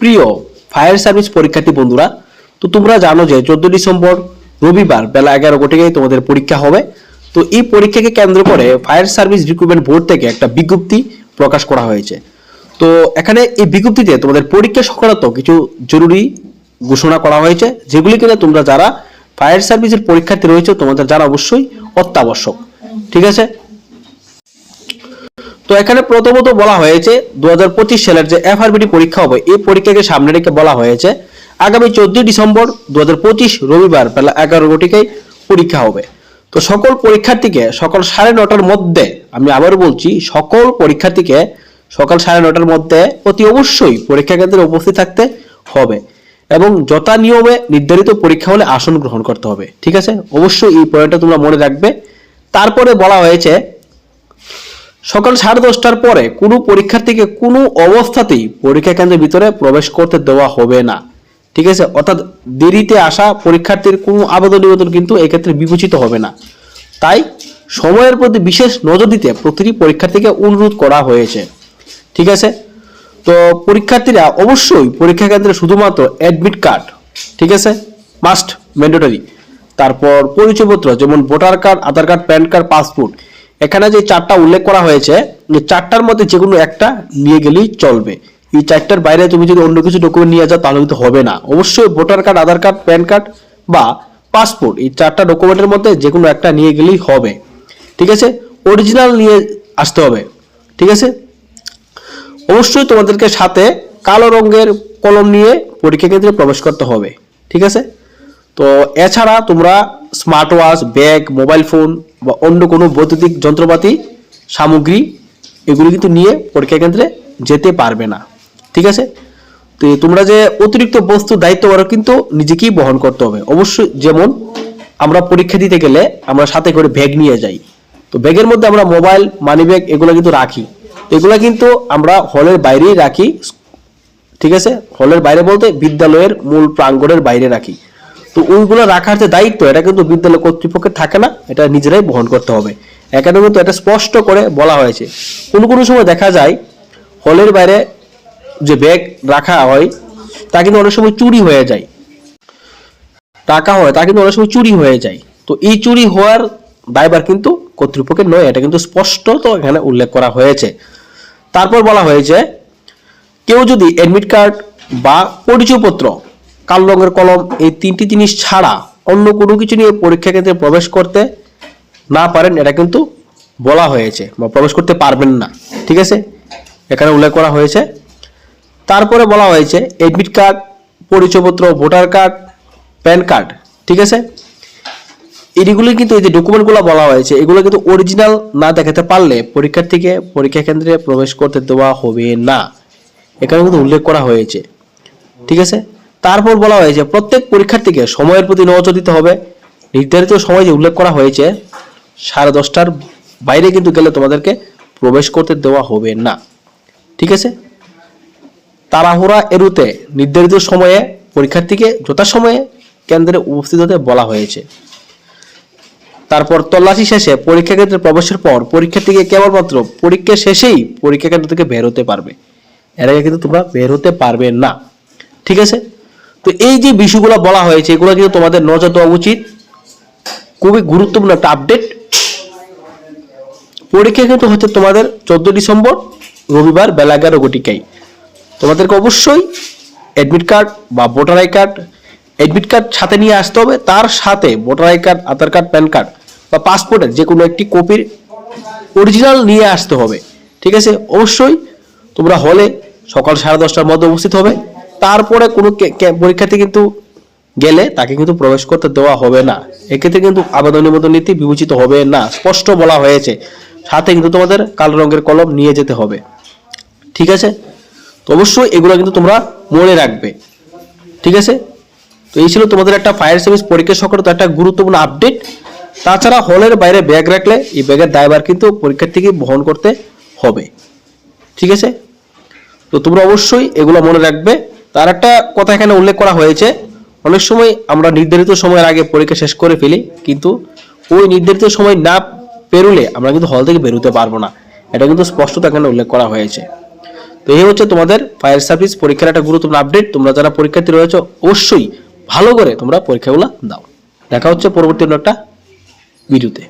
প্রিয় fire service পরীক্ষার্থী বন্ধুরা, তো তোমরা জানো যে চোদ্দ ডিসেম্বর রবিবার বেলা এগারো কোটিকায় তোমাদের পরীক্ষা হবে। তো এই পরীক্ষাকে কেন্দ্র করে ফায়ার সার্ভিস রিক্রুটমেন্ট বোর্ড থেকে একটা বিজ্ঞপ্তি প্রকাশ করা হয়েছে। তো এখানে এই বিজ্ঞপ্তিতে তোমাদের পরীক্ষা সংক্রান্ত কিছু জরুরি ঘোষণা করা হয়েছে, যেগুলি কিনা তোমরা যারা ফায়ার সার্ভিসের পরীক্ষার্থী রয়েছে, তোমাদের জানা অবশ্যই অত্যাবশ্যক। ঠিক আছে? তো এখানে প্রথমত বলা হয়েছে দু হাজার পঁচিশ সালের যে এফআরবিটি পরীক্ষা হবে, এই পরীক্ষাকে সামনে রেখে বলা হয়েছে, আগামী চোদ্দই ডিসেম্বর দু হাজার পঁচিশ রবিবার বেলা এগারো পরীক্ষা হবে। তো সকল পরীক্ষার্থীকে সকাল সাড়ে নটার মধ্যে, আমি আবার বলছি, সকল পরীক্ষার্থীকে সকাল সাড়ে নটার মধ্যে অতি অবশ্যই পরীক্ষা কেন্দ্রে উপস্থিত থাকতে হবে এবং যথা নিয়মে নির্ধারিত পরীক্ষা হলে আসন গ্রহণ করতে হবে। ঠিক আছে? অবশ্যই এই পয়েন্টটা তোমরা মনে রাখবে। তারপরে বলা হয়েছে সকাল সাড়ে দশটার পরে কোনো পরীক্ষার্থীকে কোনো অবস্থাতেই পরীক্ষা কেন্দ্রের ভিতরে প্রবেশ করতে দেওয়া হবে না। ঠিক আছে? অর্থাৎ দেরিতে আসা পরীক্ষার্থীর কোনো আবেদন নিবেদন কিন্তু এক্ষেত্রে বিবেচিত হবে না। তাই সময়ের প্রতি বিশেষ নজর দিতে প্রতিটি পরীক্ষার্থীকে অনুরোধ করা হয়েছে। ঠিক আছে? তো পরীক্ষার্থীরা অবশ্যই পরীক্ষা কেন্দ্রে শুধুমাত্র অ্যাডমিট কার্ড ঠিক আছে? মাস্ট ম্যান্ডেটরি তারপর পরিচয়পত্র, যেমন voter card Aadhaar card PAN card passport এখানে যে চারটা উল্লেখ করা হয়েছে, যে চারটার মধ্যে যে কোনো একটা নিয়ে গেলেই চলবে। এই চারটার বাইরে তুমি যদি অন্য কিছু ডকুমেন্ট নিয়ে যাও, তাহলে কিন্তু হবে না। অবশ্যই voter card Aadhaar card PAN card বা পাসপোর্ট এই চারটা ডকুমেন্টের মধ্যে যে কোনো একটা নিয়ে গেলেই হবে। ঠিক আছে? অরিজিনাল নিয়ে আসতে হবে। ঠিক আছে? অবশ্যই তোমাদেরকে সাথে কালো রঙের কলম নিয়ে পরীক্ষা কেন্দ্রে প্রবেশ করতে হবে। ঠিক আছে? তো এছাড়া তোমরা smart watch bag mobile phone বা অন্য কোনো বৈদ্যুতিক যন্ত্রপাতি, সামগ্রী, এগুলি কিন্তু নিয়ে পরীক্ষা কেন্দ্রে যেতে পারবে না। ঠিক আছে? তো তোমরা যে অতিরিক্ত বস্তু দায়িত্ব করো কিন্তু নিজেকেই বহন করতে হবে। অবশ্যই যেমন আমরা পরীক্ষা দিতে গেলে আমরা সাথে করে ব্যাগ নিয়ে যাই। তো ব্যাগের মধ্যে আমরা মোবাইল মানি ব্যাগ এগুলো কিন্তু রাখি। এগুলো কিন্তু আমরা হলের বাইরেই রাখি। ঠিক আছে? হলের বাইরে বলতে বিদ্যালয়ের মূল প্রাঙ্গণের বাইরে রাখি। তো ওইগুলো রাখার যে দায়িত্ব, এটা কিন্তু বিদ্যালয় কর্তৃপক্ষের থাকে না, এটা নিজেরাই বহন করতে হবে। এখানে কিন্তু এটা স্পষ্ট করে বলা হয়েছে। কোনো কোনো সময় দেখা যায়, হলের বাইরে যে ব্যাগ রাখা হয়, তা কিন্তু অনেক সময় চুরি হয়ে যায়। টাকা হয়, তা কিন্তু অনেক সময় চুরি হয়ে যায়। তো এই চুরি হওয়ার দায়বার কিন্তু কর্তৃপক্ষের নয়, এটা কিন্তু স্পষ্ট তো এখানে উল্লেখ করা হয়েছে। তারপর বলা হয়েছে, কেউ যদি অ্যাডমিট কার্ড বা পরিচয়পত্র কালো রঙের কলম, এই তিনটি জিনিস ছাড়া অন্য কোনো কিছু নিয়ে পরীক্ষা কেন্দ্রে প্রবেশ করতে না পারেন, এটা কিন্তু বলা হয়েছে বা প্রবেশ করতে পারবেন না। ঠিক আছে? এখানে উল্লেখ করা হয়েছে। তারপরে বলা হয়েছে এডমিট কার্ড পরিচয়পত্র ভোটার কার্ড প্যান কার্ড ঠিক আছে? এইগুলো কিন্তু এই যে ডকুমেন্টগুলো বলা হয়েছে, এগুলো কিন্তু অরিজিনাল না দেখাতে পারলে পরীক্ষার্থীকে পরীক্ষা কেন্দ্রে প্রবেশ করতে দেওয়া হবে না। এখানে কিন্তু উল্লেখ করা হয়েছে। ঠিক আছে? তারপর বলা হয়েছে, প্রত্যেক পরীক্ষার্থীকে সময়ের প্রতি নজর দিতে হবে। নির্ধারিত সময় যে উল্লেখ করা হয়েছে, সাড়ে দশটার বাইরে কিন্তু গেলে তোমাদেরকে প্রবেশ করতে দেওয়া হবে না। ঠিক আছে? তাড়াহুড়া এরুতে নির্ধারিত সময়ে পরীক্ষার্থীকে যথাসময়ে কেন্দ্রে উপস্থিত হতে বলা হয়েছে। তারপর তল্লাশি শেষে পরীক্ষা কেন্দ্রে প্রবেশের পর পরীক্ষার্থীকে কেবলমাত্র পরীক্ষা শেষেই পরীক্ষা কেন্দ্র থেকে বের হতে পারবে। এর আগে কিন্তু তোমরা বের হতে পারবে না। ঠিক আছে? তো এই যে বিষয়গুলো বলা হয়েছে, এগুলো কিন্তু তোমাদের নজর দেওয়া উচিত। খুবই গুরুত্বপূর্ণ একটা আপডেট পরীক্ষা কিন্তু হচ্ছে তোমাদের চোদ্দ ডিসেম্বর, রবিবার বেলা এগারো ঘটিকায়। তোমাদেরকে অবশ্যই অ্যাডমিট কার্ড বা voter ID card admit card সাথে নিয়ে আসতে হবে। তার সাথে voter ID card Aadhaar card PAN card বা পাসপোর্টের যে কোনো একটি কপির অরিজিনাল নিয়ে আসতে হবে। ঠিক আছে? অবশ্যই তোমরা হলে সকাল সাড়ে দশটার মধ্যে উপস্থিত হবে। তারপরে কোনো পরীক্ষার্থী কিন্তু গেলে তাকে কিন্তু প্রবেশ করতে দেওয়া হবে না। এক্ষেত্রে কিন্তু আবেদন নিবেদন নীতি বিবেচিত হবে না, স্পষ্ট বলা হয়েছে। সাথে কিন্তু তোমাদের কালো রঙের কলম নিয়ে যেতে হবে। ঠিক আছে? তো অবশ্যই এগুলো কিন্তু তোমরা মনে রাখবে। ঠিক আছে? তো এই ছিল তোমাদের একটা ফায়ার সার্ভিস পরীক্ষা সংক্রান্ত একটা গুরুত্বপূর্ণ আপডেট। তাছাড়া হলের বাইরে ব্যাগ রাখলে এই ব্যাগের দায়ভার কিন্তু পরীক্ষার্থীকে বহন করতে হবে। ঠিক আছে? তো তোমরা অবশ্যই এগুলো মনে রাখবে। তার একটা কথা এখানে উল্লেখ করা হয়েছে। অনেক সময় আমরা নির্ধারিত সময়ের আগে পরীক্ষা শেষ করে ফেলি, কিন্তু ওই নির্ধারিত সময় না পেরোলে আমরা কিন্তু হল থেকে বেরোতে পারব না। এটা কিন্তু স্পষ্টত এখানে উল্লেখ করা হয়েছে। তো এই হচ্ছে তোমাদের ফায়ার সার্ভিস পরীক্ষার একটা গুরুত্বপূর্ণ আপডেট তোমরা যারা পরীক্ষার্থী রয়েছে, অবশ্যই ভালো করে তোমরা পরীক্ষাগুলো দাও। দেখা হচ্ছে পরবর্তী একটা ভিডিওতে